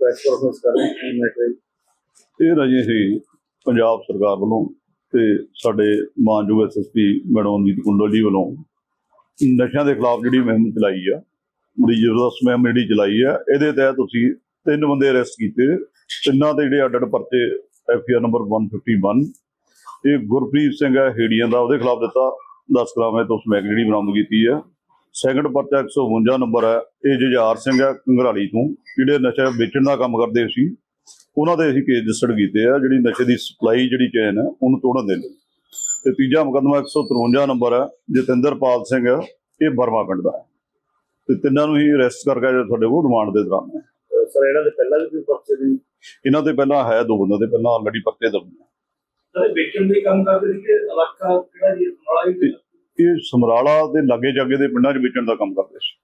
Press conference ਕਰ ਰਹੇ ਕੀ matter ਇਹ ਰਾਜੀ ਸੀ ਪੰਜਾਬ ਸਰਕਾਰ ਵੱਲੋਂ ਤੇ ਸਾਡੇ ਮਾਨਯੋਗ ਐਸਐਸਪੀ ਮੈਡਮ ਅਮਨੀਤ ਕੁੰਡਲ ਜੀ ਵੱਲੋਂ ਨਸ਼ਿਆਂ ਦੇ ਖਿਲਾਫ ਜਿਹੜੀ ਮੁਹਿੰਮ ਚਲਾਈ ਆ, ਬੜੀ ਜ਼ਬਰਦਸਤ ਮੁਹਿੰਮ ਜਿਹੜੀ ਚਲਾਈ ਆ, ਇਹਦੇ ਤਹਿਤ ਤੁਸੀਂ ਤਿੰਨ ਬੰਦੇ ਅਰੈਸਟ ਕੀਤੇ। ਤਿੰਨਾਂ ਦੇ ਜਿਹੜੇ ਅੱਡ ਅੱਡ ਪਰਚੇ ਐਫਆਰ ਨੰਬਰ 151 ਇਹ ਗੁਰਪ੍ਰੀਤ ਸਿੰਘ ਹੈ, ਹੇੜੀਆਂ ਦਾ, ਉਹਦੇ ਖਿਲਾਫ ਦਿੱਤਾ। 10 ਗ੍ਰਾਮ ਹੈ ਤੋਂ ਸਮੈਕ ਜਿਹੜੀ ਬਰਾਮਦ ਕੀਤੀ ਆ। ਸੈਕੰਡ ਪਰਚਾ 152 ਨੰਬਰ ਹੈ। ਇਹ ਜੁਝਾਰ ਸਿੰਘ ਹੈ ਕੰਗਰਾਲੀ ਤੋਂ ਜਿਹੜੇ ਨਸ਼ਾ ਵੇਚਣ ਦਾ ਕੰਮ ਕਰਦੇ ਸੀ ਉਹਨਾਂ ਦੇ ਅਸੀਂ ਕੇਸ ਰਜਿਸਟਰ ਕੀਤੇ ਆ। ਜਿਹੜੀ ਨਸ਼ੇ ਦੀ ਸਪਲਾਈ ਜਿਹੜੀ ਚੇਨ ਹੈ ਉਹਨੂੰ ਤੋੜਨ ਦੇ ਲਈ। ਤੇ ਤੀਜਾ ਮੁਕੱਦਮਾ 153 ਨੰਬਰ ਹੈ ਜਤਿੰਦਰਪਾਲ ਸਿੰਘ ਇਹ ਬਰਮਾ ਪਿੰਡ ਦਾ ਹੈ। ਤੇ ਤਿੰਨਾਂ ਨੂੰ ਹੀ ਅਰੈਸਟ ਕਰਕੇ ਜਿਹੜਾ ਤੁਹਾਡੇ ਕੋਲ ਰਿਮਾਂਡ ਦੇ ਦੌਰਾਨ ਹੈ। ਸਰ ਇਹਨਾਂ ਦੇ ਪਹਿਲਾਂ ਵੀ ਪਰਚੇ ਦੀ ਇਹਨਾਂ ਤੇ ਪਹਿਲਾਂ ਹੈ ਦੋ ਬੰਦੇ ਦੇ ਪਹਿਲਾਂ ਆਲਰੇਡੀ ਪਰਚੇ ਦਰਜ ਨੇ। ਸਰ ਵੇਚਣ ਦੇ ਕੰਮ ਕਰਦੇ ਸੀ ਕਿ ਇਲਾਕਾ ਕਿਹੜਾ ਜੀ? ਨਾਲਾ ਹੀ ਇਹ ਸਮਰਾਲਾ ਦੇ ਲਾਗੇ ਜਾਗੇ ਦੇ ਪਿੰਡਾਂ 'ਚ ਵੇਚਣ ਦਾ ਕੰਮ ਕਰਦੇ ਸੀ।